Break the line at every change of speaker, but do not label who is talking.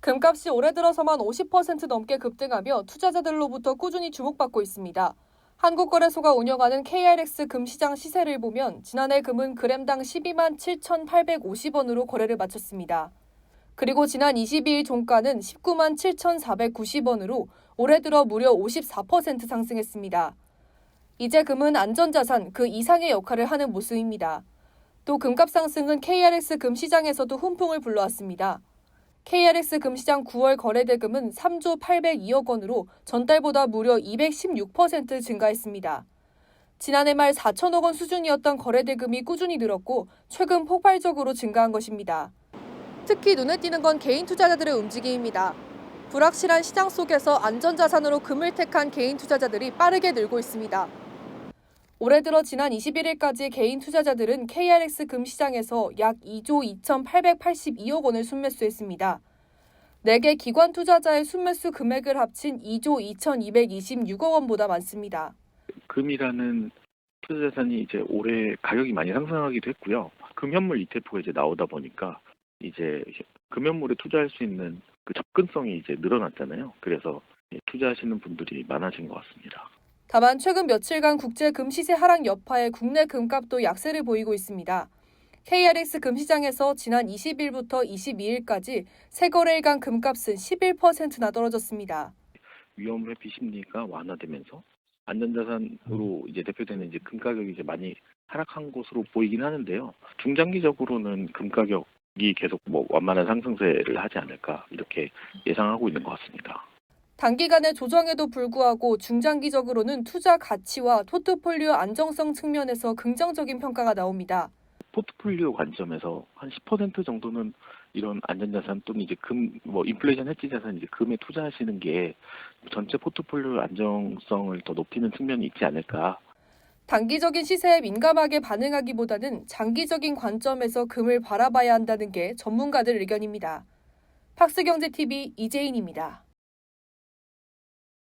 금값이 올해 들어서만 50% 넘게 급등하며 투자자들로부터 꾸준히 주목받고 있습니다. 한국거래소가 운영하는 KRX 금시장 시세를 보면 지난해 금은 그램당 12만 7,850원으로 거래를 마쳤습니다. 그리고 지난 22일 종가는 19만 7,490원으로 올해 들어 무려 54% 상승했습니다. 이제 금은 안전자산 그 이상의 역할을 하는 모습입니다. 또 금값 상승은 KRX 금시장에서도 훈풍을 불러왔습니다. KRX 금시장 9월 거래대금은 3조 802억 원으로 전달보다 무려 216% 증가했습니다. 지난해 말 4천억 원 수준이었던 거래대금이 꾸준히 늘었고 최근 폭발적으로 증가한 것입니다. 특히 눈에 띄는 건 개인 투자자들의 움직임입니다. 불확실한 시장 속에서 안전자산으로 금을 택한 개인 투자자들이 빠르게 늘고 있습니다. 올해 들어 지난 21일까지 개인 투자자들은 KRX 금시장에서 약 2조 2,882억 원을 순매수했습니다. 4개 기관 투자자의 순매수 금액을 합친 2조 2,226억 원보다 많습니다.
금이라는 투자자산이 이제 올해 가격이 많이 상승하기도 했고요. 금현물 ETF가 이제 나오다 보니까 이제 금현물에 투자할 수 있는 그 접근성이 이제 늘어났잖아요. 그래서 예, 투자하시는 분들이 많아진 것 같습니다.
다만 최근 며칠간 국제 금시세 하락 여파에 국내 금값도 약세를 보이고 있습니다. KRX 금시장에서 지난 20일부터 22일까지 세 거래일간 금값은 11%나 떨어졌습니다.
위험 회피 심리가 완화되면서 안전자산으로 이제 대표되는 이제 금 가격이 이제 많이 하락한 것으로 보이긴 하는데요. 중장기적으로는 금 가격이 계속 뭐 완만한 상승세를 하지 않을까 이렇게 예상하고 있는 것 같습니다.
단기간의 조정에도 불구하고 중장기적으로는 투자 가치와 포트폴리오 안정성 측면에서 긍정적인 평가가 나옵니다.
포트폴리오 관점에서 한 10% 정도는 이런 안전자산 또는 이제 금, 뭐 인플레이션 해지 자산 이제 금에 투자하시는 게 전체 포트폴리오 안정성을 더 높이는 측면이 있지 않을까.
단기적인 시세에 민감하게 반응하기보다는 장기적인 관점에서 금을 바라봐야 한다는 게 전문가들 의견입니다. 팍스경제TV 이재인입니다.